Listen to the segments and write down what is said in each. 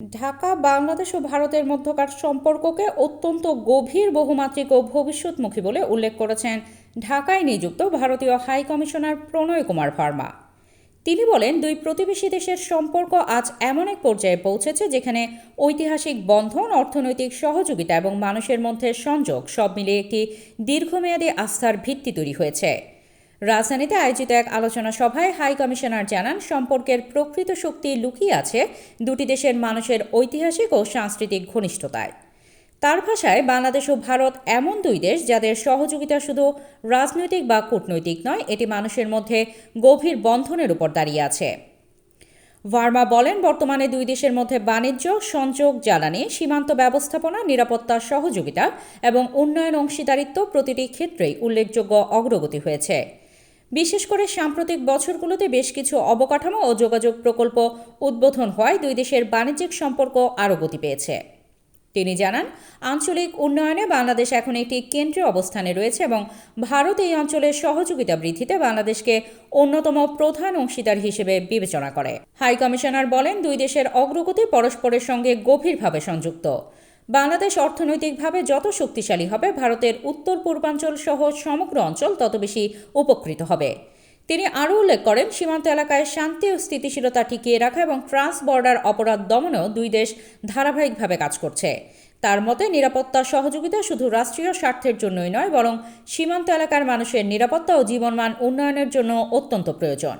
ঢাকা, বাংলাদেশ ও ভারতের মধ্যকার সম্পর্ককে অত্যন্ত গভীর বহুমাত্রিক ও ভবিষ্যৎমুখী বলে উল্লেখ করেছেন ঢাকায় নিযুক্ত ভারতীয় হাই কমিশনার প্রণয় কুমার ভার্মা। তিনি বলেন, দুই প্রতিবেশী দেশের সম্পর্ক আজ এমন এক পর্যায়ে পৌঁছেছে যেখানে ঐতিহাসিক বন্ধন, অর্থনৈতিক সহযোগিতা এবং মানুষের মধ্যে সংযোগ সব মিলিয়ে একটি দীর্ঘমেয়াদী আস্থার ভিত্তি তৈরি হয়েছে। রাজধানীতে আয়োজিত এক আলোচনা সভায় হাই কমিশনার জানান, সম্পর্কের প্রকৃত শক্তি লুকিয়ে আছে দুটি দেশের মানুষের ঐতিহাসিক ও সাংস্কৃতিক ঘনিষ্ঠতায়। তার ভাষায়, বাংলাদেশ ও ভারত এমন দুই দেশ যাদের সহযোগিতা শুধু রাজনৈতিক বা কূটনৈতিক নয়, এটি মানুষের মধ্যে গভীর বন্ধনের উপর দাঁড়িয়ে আছে। ভার্মা বলেন, বর্তমানে দুই দেশের মধ্যে বাণিজ্য, সংযোগ, জ্বালানি, সীমান্ত ব্যবস্থাপনা, নিরাপত্তা, সহযোগিতা এবং উন্নয়ন অংশীদারিত্ব প্রতিটি ক্ষেত্রেই উল্লেখযোগ্য অগ্রগতি হয়েছে। বিশেষ করে সাম্প্রতিক বছরগুলোতে বেশ কিছু অবকাঠামো ও যোগাযোগ প্রকল্প উদ্বোধন হওয়ায় দুই দেশের বাণিজ্যিক সম্পর্ক আরও গতি পেয়েছে। তিনি জানান, আঞ্চলিক উন্নয়নে বাংলাদেশ এখন একটি কেন্দ্রীয় অবস্থানে রয়েছে এবং ভারত এই অঞ্চলের সহযোগিতা বৃদ্ধিতে বাংলাদেশকে অন্যতম প্রধান অংশীদার হিসেবে বিবেচনা করে। হাই কমিশনার বলেন, দুই দেশের অগ্রগতি পরস্পরের সঙ্গে গভীরভাবে সংযুক্ত। বাংলাদেশ অর্থনৈতিকভাবে যত শক্তিশালী হবে, ভারতের উত্তর পূর্বাঞ্চল সহ সমগ্র অঞ্চল তত বেশি উপকৃত হবে। তিনি আরও উল্লেখ করেন, সীমান্ত এলাকায় শান্তি ও স্থিতিশীলতা টিকিয়ে রাখা এবং ট্রান্স বর্ডার অপরাধ দমনেও দুই দেশ ধারাবাহিকভাবে কাজ করছে। তার মতে, নিরাপত্তা সহযোগিতা শুধু রাষ্ট্রীয় স্বার্থের জন্যই নয়, বরং সীমান্ত এলাকার মানুষের নিরাপত্তা ও জীবনমান উন্নয়নের জন্য অত্যন্ত প্রয়োজন।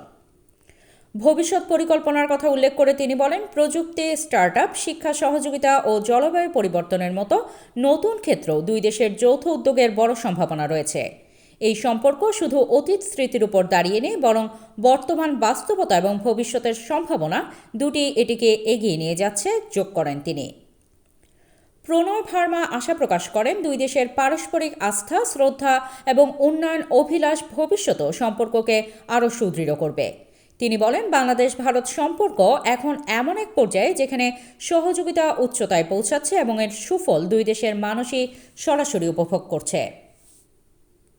ভবিষ্যৎ পরিকল্পনার কথা উল্লেখ করে তিনি বলেন, প্রযুক্তি, স্টার্টআপ, শিক্ষা, সহযোগিতা ও জলবায়ু পরিবর্তনের মতো নতুন ক্ষেত্রেও দুই দেশের যৌথ উদ্যোগের বড় সম্ভাবনা রয়েছে। এই সম্পর্ক শুধু অতীত স্মৃতির উপর দাঁড়িয়ে নেই, বরং বর্তমান বাস্তবতা এবং ভবিষ্যতের সম্ভাবনা দুটি এটিকে এগিয়ে নিয়ে যাচ্ছে, যোগ করেন তিনি। প্রণয় ভার্মা আশা প্রকাশ করেন, দুই দেশের পারস্পরিক আস্থা, শ্রদ্ধা এবং উন্নয়ন, অভিলাষ ভবিষ্যতেও সম্পর্ককে আরও সুদৃঢ় করবে। তিনি বলেন, বাংলাদেশ ভারত সম্পর্ক এখন এমন এক পর্যায়ে যেখানে সহযোগিতা উচ্চতায় পৌঁছাচ্ছে এবং এর সুফল দুই দেশের মানুষই সরাসরি উপভোগ করছে।